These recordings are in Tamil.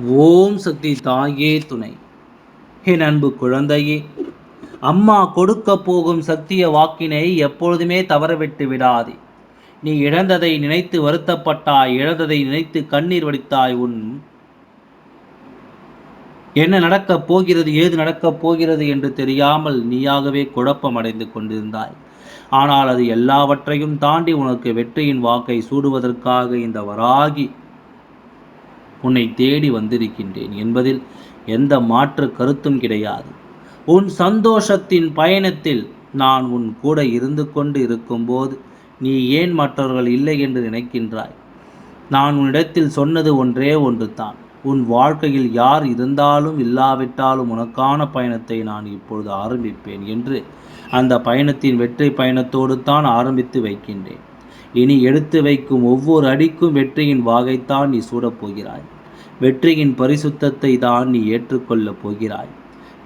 ஓம் சக்தி தாயே துணை. என் அன்பு குழந்தையே அம்மா கொடுக்க போகும் சக்திய வாக்கினை எப்பொழுதுமே தவறவிட்டு விடாதே. நீ இழந்ததை நினைத்து வருத்தப்பட்டாய் இழந்ததை நினைத்து கண்ணீர் வடித்தாய் உன் என்ன நடக்கப் போகிறது ஏது நடக்கப் போகிறது என்று தெரியாமல் நீயாகவே குழப்பம் அடைந்து கொண்டிருந்தாய். ஆனால் அது எல்லாவற்றையும் தாண்டி உனக்கு வெற்றியின் வாக்கை சூடுவதற்காக இந்த வராகி உன்னை தேடி வந்திருக்கின்றேன் என்பதில் எந்த மாற்று கருத்தும் கிடையாது. உன் சந்தோஷத்தின் பயணத்தில் நான் உன் கூட இருந்து கொண்டு இருக்கும்போது நீ ஏன் மற்றவர்கள் இல்லை என்று நினைக்கின்றாய்? நான் உன்னிடத்தில் சொன்னது ஒன்றே ஒன்று தான் உன் வாழ்க்கையில் யார் இருந்தாலும் இல்லாவிட்டாலும் உனக்கான பயணத்தை நான் இப்பொழுது ஆரம்பிப்பேன் என்று அந்த பயணத்தின் வெற்றி பயணத்தோடு தான் ஆரம்பித்து வைக்கின்றேன். இனி எடுத்து வைக்கும் ஒவ்வொரு அடிக்கும் வெற்றியின் வாகைத்தான் நீ சூடப் போகிறாய். வெற்றியின் பரிசுத்தத்தை தான் நீ ஏற்றுக்கொள்ளப் போகிறாய்.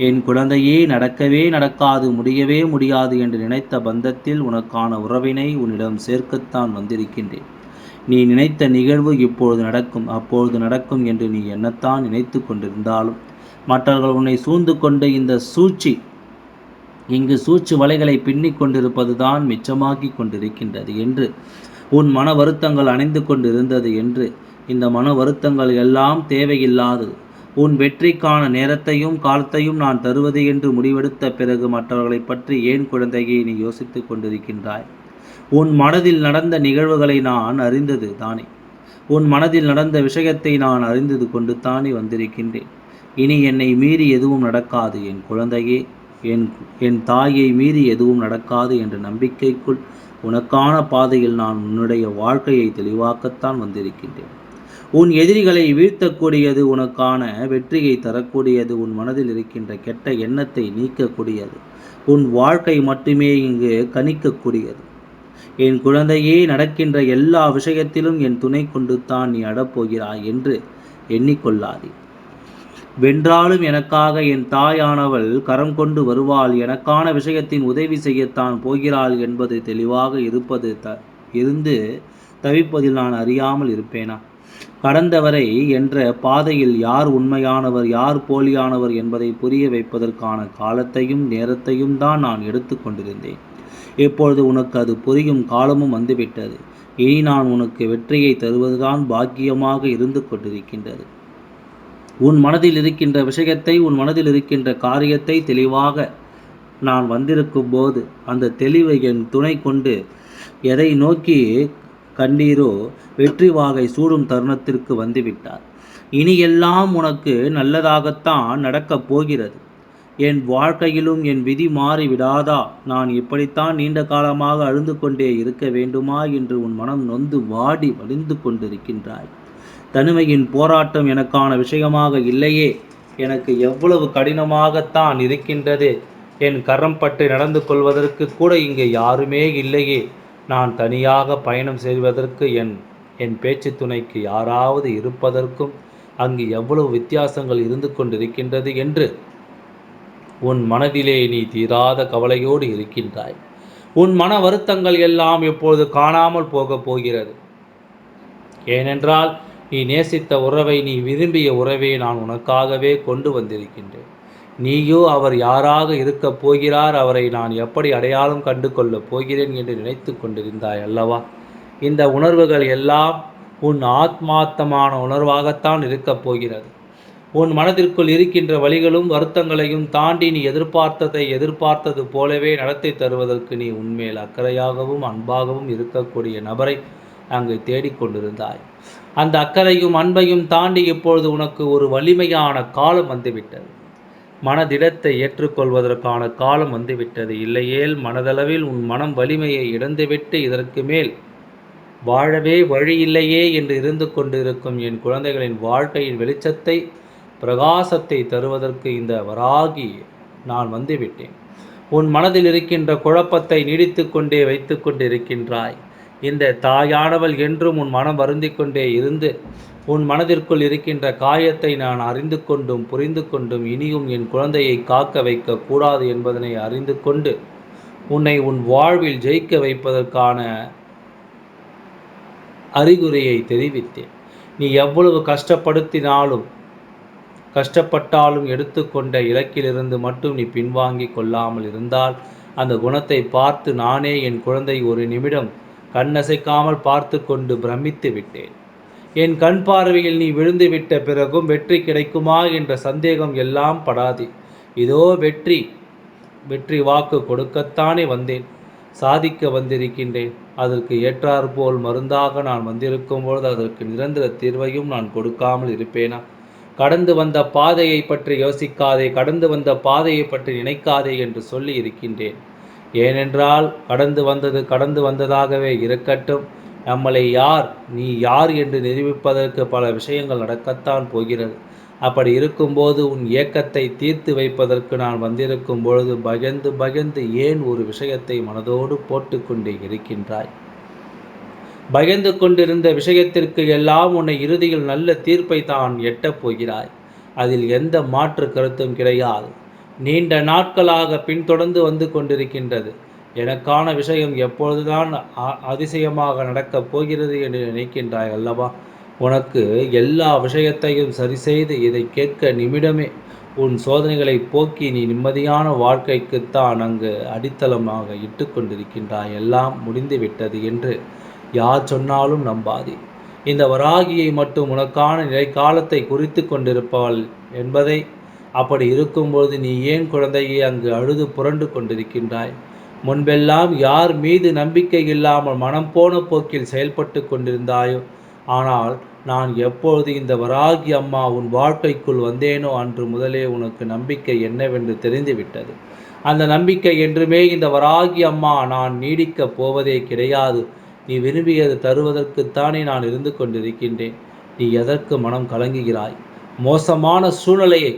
என் குழந்தையே நடக்கவே நடக்காது முடியவே முடியாது என்று நினைத்த பந்தத்தில் உனக்கான உறவினை உன்னிடம் சேர்க்கத்தான் வந்திருக்கின்றேன். நீ நினைத்த நிகழ்வு இப்பொழுது நடக்கும் அப்பொழுது நடக்கும் என்று நீ என்னத்தான் நினைத்து கொண்டிருந்தாலும் மற்றவர்கள் உன்னை சூழ்ந்து கொண்ட இந்த சூழ்ச்சி இங்கு சூழ்ச்சி வலைகளை பின்னிக் கொண்டிருப்பதுதான் மிச்சமாகி கொண்டிருக்கின்றது என்று உன் மன வருத்தங்கள் அணைந்து கொண்டிருந்தது என்று இந்த மன வருத்தங்கள் எல்லாம் தேவையில்லாது. உன் வெற்றிக்கான நேரத்தையும் காலத்தையும் நான் தருவது என்று முடிவெடுத்த பிறகு மற்றவர்களை பற்றி ஏன் குழந்தையை நீ யோசித்துக் கொண்டிருக்கின்றாய்? உன் மனதில் நடந்த நிகழ்வுகளை நான் அறிந்தது தானே. உன் மனதில் நடந்த விஷயத்தை நான் அறிந்தது கொண்டு தானே வந்திருக்கின்றேன். இனி என்னை மீறி எதுவும் நடக்காது என் குழந்தையே. என் என் தாயை மீறி எதுவும் நடக்காது என்ற நம்பிக்கைக்குள் உனக்கான பாதையில் நான் உன்னுடைய வாழ்க்கையை தெளிவாக்கத்தான் வந்திருக்கின்றேன். உன் எதிரிகளை வீழ்த்தக்கூடியது உனக்கான வெற்றியை தரக்கூடியது. உன் மனதில் இருக்கின்ற கெட்ட எண்ணத்தை நீக்கக்கூடியது. உன் வாழ்க்கை மட்டுமே இங்கு கணிக்கக்கூடியது என் குழந்தையே நடக்கின்ற எல்லா விஷயத்திலும் என் துணை கொண்டு தான் நீ அடப்போகிறாய் என்று எண்ணிக்கொள்ளாதே. வென்றாலும் எனக்காக என் தாயானவள் கரம் கொண்டு வருவாள். எனக்கான விஷயத்தின் உதவி செய்யத்தான் போகிறாள் என்பது தெளிவாக இருப்பது த இருந்து தவிப்பதில் நான் அறியாமல் இருப்பேனா? கடந்தவரை என்ற பாதையில் யார் உண்மையானவர் யார் போலியானவர் என்பதை புரிய வைப்பதற்கான காலத்தையும் நேரத்தையும் தான் நான் எடுத்துக்கொண்டிருந்தேன் இப்பொழுது உனக்கு அது புரியும் காலமும் வந்துவிட்டது. இனி நான் உனக்கு வெற்றியை தருவதுதான் பாக்கியமாக இருந்து கொண்டிருக்கின்றது. உன் மனதில் இருக்கின்ற விஷயத்தை உன் மனதில் இருக்கின்ற காரியத்தை தெளிவாக நான் வந்திருக்கும் போது அந்த தெளிவை என் துணை கொண்டு எதை நோக்கி கண்டீரோ வெற்றி வாகை சூடும் தருணத்திற்கு வந்துவிட்டார். இனி எல்லாம் உனக்கு நல்லதாகத்தான் நடக்கப் போகிறது. என் வாழ்க்கையிலும் என் விதி மாறி விடாதா? நான் இப்படித்தான் நீண்ட காலமாக அழுந்து கொண்டே இருக்க வேண்டுமா? என்று உன் மனம் நொந்து வாடி வலிந்து கொண்டிருக்கின்றாய். தனிமையின் போராட்டம் எனக்கான விஷயமாக இல்லையே. எனக்கு எவ்வளவு கடினமாகத்தான் இருக்கின்றது. என் கரம் பட்டு நடந்து கொள்வதற்கு கூட இங்கே யாருமே இல்லையே. நான் தனியாக பயணம் செய்வதற்கு என் என் பேச்சு துணைக்கு யாராவது இருப்பதற்கும் அங்கு எவ்வளவு வித்தியாசங்கள் இருந்து கொண்டிருக்கின்றது என்று உன் மனதிலே நீ தீராத கவலையோடு இருக்கின்றாய். உன் மன வருத்தங்கள் எல்லாம் இப்பொழுது காணாமல் போகப் போகிறது. ஏனென்றால் நீ நேசித்த உறவை நீ விரும்பிய உறவை நான் உனக்காகவே கொண்டு வந்திருக்கின்றேன். நீயோ அவர் யாராக இருக்கப் போகிறார்? அவரை நான் எப்படி அடையாளம் கண்டு கொள்ளப் போகிறேன் என்று நினைத்து கொண்டிருந்தாய் அல்லவா? இந்த உணர்வுகள் எல்லாம் உன் ஆத்மார்த்தமான உணர்வாகத்தான் இருக்கப் போகிறது. உன் மனதிற்குள் இருக்கின்ற வழிகளும் வருத்தங்களையும் தாண்டி நீ எதிர்பார்த்ததை எதிர்பார்த்தது போலவே நடத்தி தருவதற்கு நீ உண்மையில் அக்கறையாகவும் அன்பாகவும் இருக்கக்கூடிய நபரை அங்கு தேடிக்கொண்டிருந்தாய் அந்த அக்கறையும் அன்பையும் தாண்டி இப்பொழுது உனக்கு ஒரு வலிமையான காலம் வந்துவிட்டது. மனதிடத்தை ஏற்றுக்கொள்வதற்கான காலம் வந்துவிட்டது. இல்லையேல் மனதளவில் உன் மனம் வலிமையை இழந்துவிட்டு இதற்கு மேல் வாழவே வழியில்லையே என்று இருந்து கொண்டிருக்கும் என் குழந்தைகளின் வாழ்க்கையின் வெளிச்சத்தை பிரகாசத்தை தருவதற்கு இந்த வராகி நான் வந்துவிட்டேன். உன் மனதில் இருக்கின்ற குழப்பத்தை நீடித்து கொண்டே வைத்து கொண்டிருக்கின்றாய். இந்த தாயானவள் என்றும் உன் மனம் வருந்தி கொண்டே இருந்து உன் மனதிற்குள் இருக்கின்ற காயத்தை நான் அறிந்து கொண்டும் புரிந்து கொண்டும் இனியும் என் குழந்தையை காக்க வைக்க கூடாது என்பதனை அறிந்து கொண்டு உன்னை உன் வாழ்வில் ஜெயிக்க வைப்பதற்கான அறிகுறியை தெரிவித்தேன். நீ எவ்வளவு கஷ்டப்படுத்தினாலும் கஷ்டப்பட்டாலும் எடுத்துக்கொண்ட இலக்கிலிருந்து மட்டும் நீ பின்வாங்கி கொள்ளாமல் இருந்தால் அந்த குணத்தை பார்த்து நானே என் குழந்தை ஒரு நிமிடம் கண்ணசைக்காமல் பார்த்து கொண்டு பிரமித்து விட்டேன். என் கண் பார்வையில் நீ விழுந்து விட்ட பிறகும் வெற்றி கிடைக்குமா என்ற சந்தேகம் எல்லாம் படாது. இதோ வெற்றி. வெற்றி வாக்கு கொடுக்கத்தானே வந்தேன். சாதிக்க வந்திருக்கின்றேன். அதற்கு ஏற்றாற்போல் மருந்தாக நான் வந்திருக்கும் பொழுது அதற்கு நிரந்தர தீர்வையும் நான் கொடுக்காமல் இருப்பேனா? கடந்து வந்த பாதையை பற்றி யோசிக்காதே கடந்து வந்த பாதையை பற்றி நினைக்காதே என்று சொல்லி இருக்கின்றேன். ஏனென்றால் கடந்து வந்தது கடந்து வந்ததாகவே இருக்கட்டும். நம்மளை யார் நீ யார் என்று நிரூபிப்பதற்கு பல விஷயங்கள் நடக்கத்தான் போகிறது. அப்படி இருக்கும்போது உன் ஏக்கத்தை தீர்த்து வைப்பதற்கு நான் வந்திருக்கும் பொழுது பகிர்ந்து பகிர்ந்து ஏன் ஒரு விஷயத்தை மனதோடு போட்டுக்கொண்டே இருக்கின்றாய்? பயந்து கொண்டிருந்த விஷயத்திற்கு எல்லாம் உன்னை இறுதியில் நல்ல தீர்ப்பை தான் எட்டப் போகிறாய். அதில் எந்த மாற்று கருத்தும் கிடையாது. நீண்ட நாட்களாக பின்தொடர்ந்து வந்து கொண்டிருக்கின்றது. எனக்கான விஷயம் எப்பொழுதுதான் அதிசயமாக நடக்கப் போகிறது என்று நினைக்கின்றாய் அல்லவா? உனக்கு எல்லா விஷயத்தையும் சரி செய்து இதை கேட்க நிமிடமே. உன் சோதனைகளை போக்கி நீ நிம்மதியான வாழ்க்கைக்குத்தான் அங்கு அடித்தளமாக இட்டு கொண்டிருக்கின்றாய். எல்லாம் முடிந்துவிட்டது என்று யார் சொன்னாலும் நம்பாதே. இந்த வராகியை மட்டும் உனக்கான நிலைக்காலத்தை குறித்து கொண்டிருப்பாள் என்பதை அப்படி இருக்கும்போது நீ ஏன் குழந்தையை அங்கு அழுது புரண்டு கொண்டிருக்கின்றாய்? முன்பெல்லாம் யார் மீது நம்பிக்கை இல்லாமல் மனம் போன போக்கில் செயல்பட்டு கொண்டிருந்தாயோ? ஆனால் நான் எப்பொழுது இந்த வராகி அம்மா உன் வாழ்க்கைக்குள் வந்தேனோ அன்று முதலே உனக்கு நம்பிக்கை என்னவென்று தெரிந்துவிட்டது. அந்த நம்பிக்கை என்றுமே இந்த வராகி அம்மா நான் நீடிக்கப் போவதே கிடையாது. நீ விரும்பியது தருவதற்குத்தானே நான் இருந்து கொண்டிருக்கின்றேன். நீ எதற்கு மனம் கலங்குகிறாய்? மோசமான சூழ்நிலையை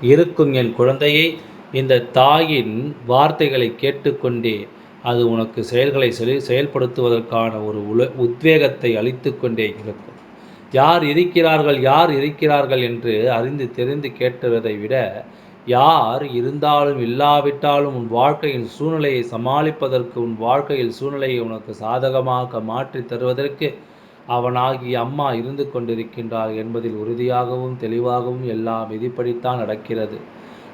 இருக்கும் என் குழந்தையை இந்த தாயின் வார்த்தைகளை கேட்டுக்கொண்டே அது உனக்கு செயல்களை செயல்படுத்துவதற்கான ஒரு உல உத்வேகத்தை அளித்து கொண்டே இருக்கும். யார் இருக்கிறார்கள் யார் இருக்கிறார்கள் என்று அறிந்து தெரிந்து கேட்டுவதை விட யார் இருந்தாலும் இல்லாவிட்டாலும் உன் வாழ்க்கையின் சூழ்நிலையை சமாளிப்பதற்கு உன் வாழ்க்கையில் சூழ்நிலையை உனக்கு சாதகமாக மாற்றி தருவதற்கு அவனாகிய அம்மா இருந்து கொண்டிருக்கின்றார் என்பதில் உறுதியாகவும் தெளிவாகவும் எல்லாம் விதிப்படித்தான் நடக்கிறது.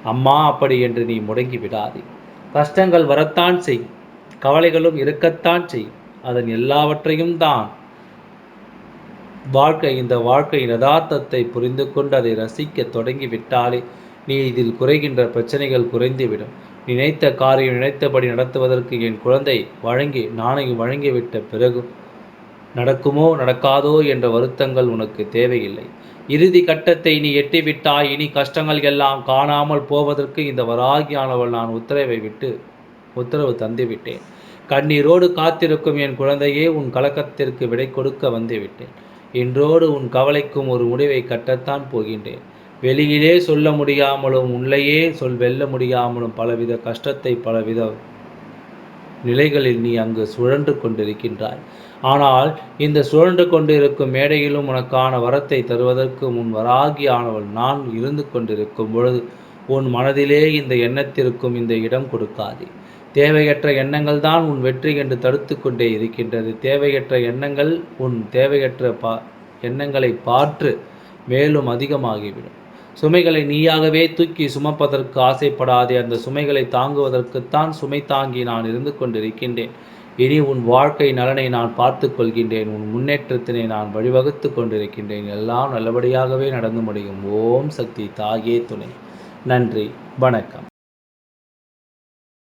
அம்மா அப்படி என்று நீ முடங்கி விடாதே. கஷ்டங்கள் வரத்தான் செய். கவலைகளும் இருக்கத்தான் செய். அதன் எல்லாவற்றையும் தான். வாழ்க்கை இந்த வாழ்க்கையின் யதார்த்தத்தை புரிந்து கொண்டு அதை ரசிக்க தொடங்கி விட்டாலே நீ இதில் குறைகின்ற பிரச்சனைகள் குறைந்துவிடும். நினைத்த காரியம் நினைத்தபடி நடத்துவதற்கு என் குழந்தை வழங்கி நாணயம் வழங்கிவிட்ட பிறகு நடக்குமோ நடக்காதோ என்ற வருத்தங்கள் உனக்கு தேவையில்லை. இறுதி கட்டத்தை நீ எட்டிவிட்டாய். இனி கஷ்டங்கள் எல்லாம் காணாமல் போவதற்கு இந்த வராகியானவள் நான் உத்தரவை விட்டு உத்தரவு தந்துவிட்டேன். கண்ணீரோடு காத்திருக்கும் என் குழந்தையே உன் கலக்கத்திற்கு விடை கொடுக்க வந்துவிட்டேன். இன்றோடு உன் கவலைக்கும் ஒரு முடிவை கட்டத்தான் போகின்றேன். வெளியிலே சொல்ல முடியாமலும் உள்ளேயே சொல் வெல்ல முடியாமலும் பலவித கஷ்டத்தை பலவித நிலைகளில் நீ அங்கு சுழன்று கொண்டிருக்கின்றாய். ஆனால் இந்த சுழன்று கொண்டிருக்கும் மேடையிலும் உனக்கான வரத்தை தருவதற்கு முன் வராகியானவள் நான் இருந்து கொண்டிருக்கும் பொழுது உன் மனதிலே இந்த எண்ணத்திற்கும் இந்த இடம் கொடுக்காதே. தேவையற்ற எண்ணங்கள் தான் உன் வெற்றி என்று தடுத்து கொண்டே இருக்கின்றது. தேவையற்ற எண்ணங்கள் உன் தேவையற்ற பா எண்ணங்களை பார்த்து மேலும் அதிகமாகிவிடும். சுமைகளை நீயாகவே தூக்கி சுமப்பதற்கு ஆசைப்படாதே. அந்த சுமைகளை தாங்குவதற்குத்தான் சுமை தாங்கி நான் இருந்து கொண்டிருக்கின்றேன். இனி உன் வாழ்க்கை நலனை நான் பார்த்து கொள்கின்றேன். உன் முன்னேற்றத்தினை நான் வழிவகுத்து கொண்டிருக்கின்றேன். எல்லாம் நல்லபடியாகவே நடந்து முடியும். ஓம் சக்தி தாயே துணை. நன்றி. வணக்கம்.